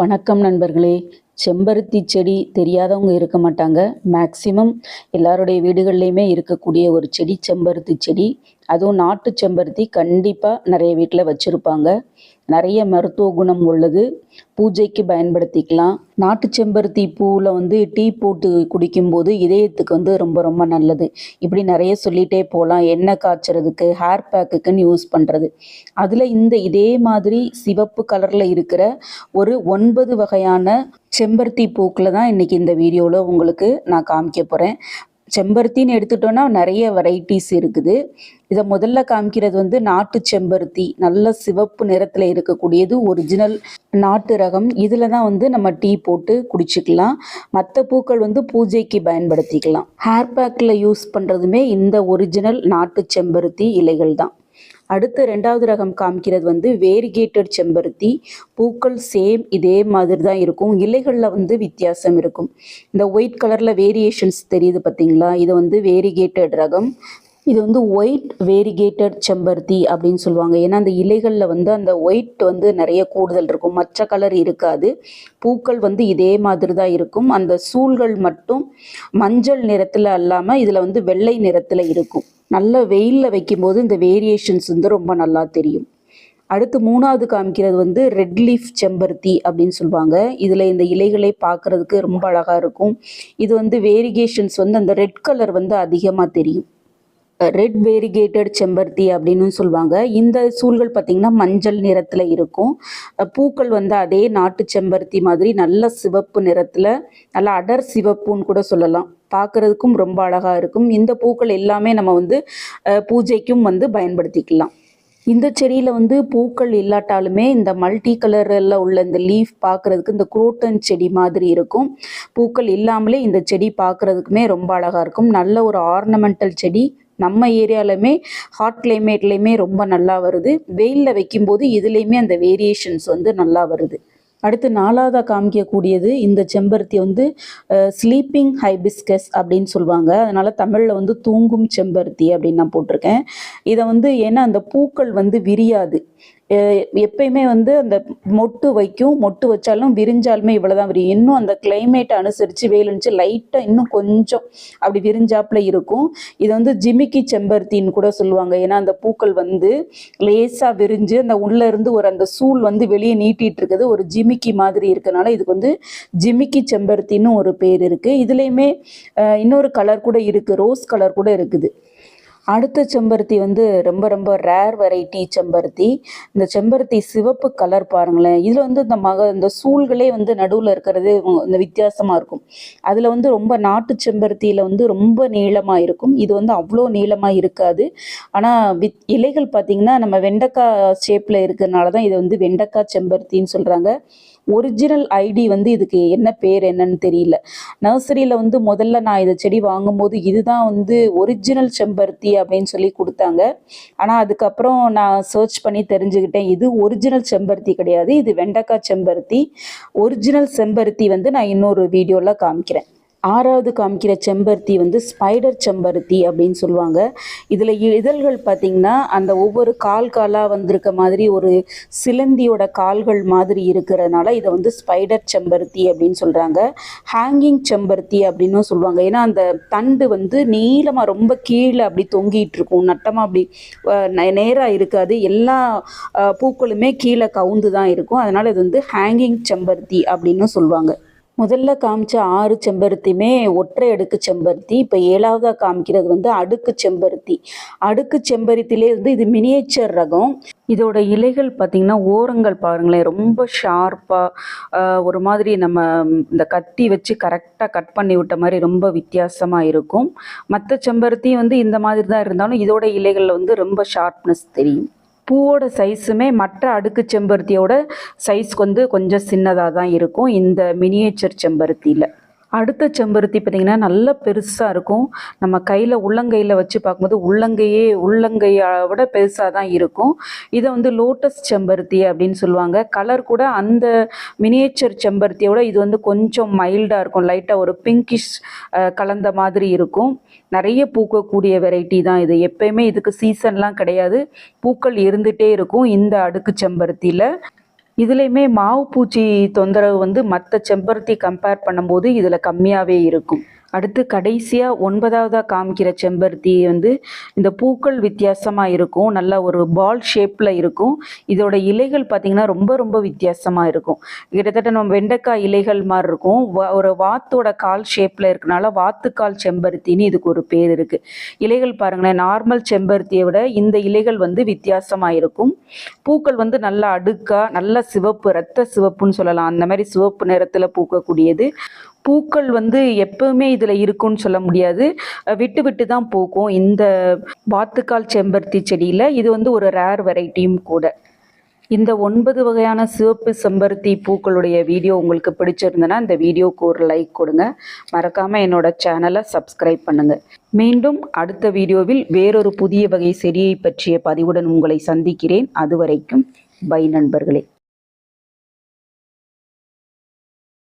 வணக்கம் நண்பர்களே. செம்பருத்தி செடி தெரியாதவங்க இருக்க மாட்டாங்க. மேக்சிமம் எல்லாருடைய வீடுகள்லையுமே இருக்கக்கூடிய ஒரு செடி செம்பருத்தி செடி. அதுவும் நாட்டு செம்பருத்தி கண்டிப்பாக நிறைய வீட்டில் வச்சுருப்பாங்க. நிறைய மருத்துவ குணம் உள்ளது. பூஜைக்கு பயன்படுத்திக்கலாம். நாட்டு செம்பருத்தி பூவில் வந்து டீ போட்டு குடிக்கும்போது இதயத்துக்கு வந்து ரொம்ப ரொம்ப நல்லது. இப்படி நிறைய சொல்லிகிட்டே போகலாம் எண்ணெய் காய்ச்சறதுக்கு ஹேர் பேக்குக்குன்னு யூஸ் பண்ணுறது அதில் இந்த இதே மாதிரி சிவப்பு கலரில் இருக்கிற ஒரு ஒன்பது வகையான செம்பருத்தி பூக்கில் தான் இன்றைக்கி இந்த வீடியோவில் உங்களுக்கு நான் காமிக்க போகிறேன் செம்பருத்தின்னு எடுத்துட்டோன்னா நிறைய வெரைட்டிஸ் இருக்குது. இதை முதல்ல காமிக்கிறது வந்து நாட்டு செம்பருத்தி நல்ல சிவப்பு நிறத்தில் இருக்கக்கூடியது ஒரிஜினல் நாட்டு ரகம். இதில் தான் வந்து நம்ம டீ போட்டு குடிச்சிக்கலாம். மற்ற பூக்கள் வந்து பூஜைக்கு பயன்படுத்திக்கலாம். ஹேர் பேக்கில் யூஸ் பண்ணுறதுமே இந்த ஒரிஜினல் நாட்டு செம்பருத்தி இலைகள் தான். அடுத்து ரெண்டாவது ரகம் காமிக்கிறது வந்து வேரிகேட்டட் செம்பருத்தி. பூக்கள் சேம் இதே மாதிரி தான் இருக்கும். இலைகளில் வந்து வித்தியாசம் இருக்கும். இந்த ஒயிட் கலரில் வேரியேஷன்ஸ் தெரியுது பார்த்தீங்களா இது வந்து வேரிகேட்டட் ரகம். இது வந்து ஒயிட் வேரிகேட்டட் செம்பருத்தி அப்படின்னு சொல்லுவாங்க. ஏன்னா அந்த இலைகளில் வந்து அந்த ஒயிட் வந்து நிறைய கூடுதல் இருக்கும். மற்ற கலர் இருக்காது. பூக்கள் வந்து இதே மாதிரி தான் இருக்கும். அந்த சூழ்கள் மட்டும் மஞ்சள் நிறத்தில் அல்லாமல் இதில் வந்து வெள்ளை நிறத்தில் இருக்கும். நல்ல வெயிலில் வைக்கும்போது இந்த வேரியேஷன்ஸ் வந்து ரொம்ப நல்லா தெரியும். அடுத்து மூணாவது காமிக்கிறது வந்து ரெட் லீஃப் செம்பருத்தி அப்படின்னு சொல்லுவாங்க. இதில் இந்த இலைகளை பார்க்குறதுக்கு ரொம்ப அழகாக இருக்கும். இது வந்து வேரிகேஷன்ஸ் வந்து அந்த ரெட் கலர் வந்து அதிகமாக தெரியும். ரெட் வேரிகேட்டட் செம்பருத்தி அப்படின்னு சொல்லுவாங்க. இந்த சூல்கள் பார்த்திங்கன்னா மஞ்சள் நிறத்தில் இருக்கும். பூக்கள் வந்து அதே நாட்டு செம்பருத்தி மாதிரி நல்ல சிவப்பு நிறத்தில் நல்ல அடர் சிவப்புன்னு கூட சொல்லலாம். பார்க்குறதுக்கும் ரொம்ப அழகாக இருக்கும். இந்த பூக்கள் எல்லாமே நம்ம வந்து பூஜைக்கும் வந்து பயன்படுத்திக்கலாம். இந்த செடியில் வந்து பூக்கள் இல்லாட்டாலுமே இந்த மல்டி கலரில் உள்ள இந்த லீஃப் பார்க்குறதுக்கு இந்த குரோட்டன் செடி மாதிரி இருக்கும். பூக்கள் இல்லாமலே இந்த செடி பார்க்குறதுக்குமே ரொம்ப அழகாக இருக்கும். நல்ல ஒரு ஆர்னமெண்டல் செடி. நம்ம ஏரியாலுமே ஹாட் கிளைமேட்லேயுமே ரொம்ப நல்லா வருது. வெயிலில் வைக்கும்போது இதுலேயுமே அந்த வேரியேஷன்ஸ் வந்து நல்லா வருது. அடுத்து நாலாவதாக காமிக்கக்கூடியது இந்த செம்பருத்தி வந்து ஸ்லீப்பிங் ஹைபிஸ்கஸ் அப்படின்னு சொல்லுவாங்க. அதனால் தமிழில் வந்து தூங்கும் செம்பருத்தி அப்படின்னு நான் போட்டிருக்கேன். இதை வந்து ஏன்னா அந்த பூக்கள் வந்து விரியாது. எப்பயுமே வந்து அந்த மொட்டு வைக்கும் மொட்டு வச்சாலும் விரிஞ்சாலுமே இவ்வளோ தான் விரியும் இன்னும் அந்த கிளைமேட்டை அனுசரித்து வெயில் லைட்டாக இன்னும் கொஞ்சம் அப்படி விரிஞ்சாப்பில் இருக்கும். இது வந்து ஜிமிக்கி செம்பருத்தின்னு கூட சொல்லுவாங்க. ஏன்னா அந்த பூக்கள் வந்து லேசாக விரிஞ்சு அந்த உள்ளேருந்து ஒரு அந்த சூல் வந்து வெளியே நீட்டிகிட்டு இருக்குது. ஒரு ஜிமிக்கி மாதிரி இருக்கனால இதுக்கு வந்து ஜிமிக்கி செம்பருத்தின்னு ஒரு பேர் இருக்குது இதுலேயுமே இன்னொரு கலர் கூட இருக்குது ரோஸ் கலர் கூட இருக்குது. அடுத்த செம்பருத்தி வந்து ரொம்ப ரொம்ப ரேர் வெரைட்டி செம்பருத்தி. இந்த செம்பருத்தி சிவப்பு கலர் பாருங்களேன். இதில் வந்து இந்த மக இந்த சூழ்களே வந்து நடுவில் இருக்கிறது இந்த வித்தியாசமாக இருக்கும். அதில் வந்து ரொம்ப நாட்டு செம்பருத்தியில் வந்து ரொம்ப நீளமாக இருக்கும். இது வந்து அவ்வளோ நீளமாக இருக்காது. ஆனால் வித் இலைகள் பார்த்திங்கன்னா நம்ம வெண்டைக்காய் ஷேப்பில் இருக்கிறனால தான் இதை வந்து வெண்டைக்காய் செம்பருத்தின்னு சொல்கிறாங்க ஒரிஜினல் ஐடி வந்து இதுக்கு என்ன பேர் என்னன்னு தெரியல. நர்சரியில் வந்து முதல்ல நான் இதை செடி வாங்கும்போது இதுதான் வந்து ஒரிஜினல் செம்பருத்தி அப்படின்னு சொல்லி கொடுத்தாங்க. ஆனால் அதுக்கப்புறம் நான் சர்ச் பண்ணி தெரிஞ்சுக்கிட்டேன் இது ஒரிஜினல் செம்பருத்தி கிடையாது. இது வெண்டைக்காய் செம்பருத்தி. ஒரிஜினல் செம்பருத்தி வந்து நான் இன்னொரு வீடியோவில் காமிக்கிறேன். ஆறாவது காமிக்கிற செம்பருத்தி வந்து ஸ்பைடர் செம்பருத்தி அப்படின்னு சொல்லுவாங்க. இதில் இதழ்கள் பார்த்திங்கன்னா அந்த ஒவ்வொரு கால் காலாக வந்திருக்க மாதிரி ஒரு சிலந்தியோட கால்கள் மாதிரி இருக்கிறதுனால இதை வந்து ஸ்பைடர் செம்பருத்தி அப்படின்னு சொல்கிறாங்க ஹேங்கிங் செம்பருத்தி அப்படின்னு சொல்லுவாங்க. ஏன்னா அந்த தண்டு வந்து நீளமாக ரொம்ப கீழே அப்படி தொங்கிட்டு இருக்கும். நட்டமாக அப்படி நேராக இருக்காது. எல்லா பூக்களுமே கீழே கவுந்து தான் இருக்கும். அதனால் இது வந்து ஹேங்கிங் செம்பருத்தி அப்படின்னு சொல்லுவாங்க. முதல்ல காமிச்ச ஆறு செம்பருத்தியுமே ஒற்றை அடுக்கு செம்பருத்தி இப்போ ஏழாவதாக காமிக்கிறது வந்து அடுக்கு செம்பருத்தி. அடுக்கு செம்பருத்திலே வந்து இது மினியேச்சர் ரகம். இதோட இலைகள் பார்த்திங்கன்னா ஓரங்கள் பாருங்களேன் ரொம்ப ஷார்ப்பாக ஒரு மாதிரி நம்ம இந்த கத்தி வச்சு கரெக்டாக கட் பண்ணி விட்ட மாதிரி ரொம்ப வித்தியாசமாக இருக்கும். மற்ற செம்பருத்தி வந்து இந்த மாதிரி தான் இருந்தாலும் இதோட இலைகளில் வந்து ரொம்ப ஷார்ப்னஸ் தெரியும். பூவோட சைஸுமே மற்ற அடுக்கு செம்பருத்தியோட சைஸ் வந்து கொஞ்சம் சின்னதாக தான் இருக்கும். இந்த மினியேச்சர் செம்பருத்தியில். அடுத்த செம்பருத்தி பார்த்திங்கன்னா நல்ல பெருசாக இருக்கும். நம்ம கையில் உள்ளங்கையில் வச்சு பார்க்கும்போது உள்ளங்கையே உள்ளங்கையை விட பெருசாக தான் இருக்கும். இதை வந்து லோட்டஸ் செம்பருத்தி அப்படின்னு சொல்லுவாங்க. கலர் கூட அந்த மினியேச்சர் செம்பருத்தியோட இது வந்து கொஞ்சம் மைல்டாக இருக்கும். லைட்டாக ஒரு பிங்கிஷ் கலந்த மாதிரி இருக்கும். நிறைய பூக்கக்கூடிய வெரைட்டி தான் இது. எப்பயுமே இதுக்கு சீசன்லாம் கிடையாது. பூக்கள் இருந்துகிட்டே இருக்கும் இந்த அடுக்கு செம்பருத்தியில். இதுலேயுமே மாவு பூச்சி தொந்தரவு வந்து மற்ற செம்பருத்தி கம்பேர் பண்ணும்போது இதில் கம்மியாகவே இருக்கும். அடுத்து கடைசியாக ஒன்பதாவதாக காமிக்கிற செம்பருத்தி வந்து இந்த பூக்கள் வித்தியாசமாக இருக்கும். நல்லா ஒரு பால் ஷேப்பில் இருக்கும். இதோட இலைகள் பார்த்திங்கன்னா ரொம்ப ரொம்ப வித்தியாசமாக இருக்கும். கிட்டத்தட்ட நம்ம வெண்டைக்காய் இலைகள் மாதிரி இருக்கும். வா- ஒரு வாத்தோட கால் ஷேப்பில் இருக்கனால வாத்துக்கால் செம்பருத்தின்னு இதுக்கு ஒரு பேர் இருக்குது இலைகள் பாருங்களேன் நார்மல் செம்பருத்தியை விட இந்த இலைகள் வந்து வித்தியாசமாக இருக்கும். பூக்கள் வந்து நல்லா அடுக்காக நல்ல சிவப்பு ரத்த சிவப்புன்னு சொல்லலாம். அந்த மாதிரி சிவப்பு நிறத்தில் பூக்கக்கூடியது. பூக்கள் வந்து எப்பவுமே இதில் இருக்குன்னு சொல்ல முடியாது. விட்டு விட்டு தான் பூக்கும். இந்த வாத்துக்கால் செம்பருத்தி செடியில் இது வந்து ஒரு ரேர் வெரைட்டியும் கூட. இந்த ஒன்பது வகையான சிவப்பு செம்பருத்தி பூக்களுடைய வீடியோ உங்களுக்கு பிடிச்சிருந்தனா இந்த வீடியோவுக்கு ஒரு லைக் கொடுங்க. மறக்காமல் என்னோட சேனலை சப்ஸ்கிரைப் பண்ணுங்கள் மீண்டும் அடுத்த வீடியோவில் வேறொரு புதிய வகை செடியை பற்றிய பதிவுடன் உங்களை சந்திக்கிறேன். அதுவரைக்கும் பை நண்பர்களே.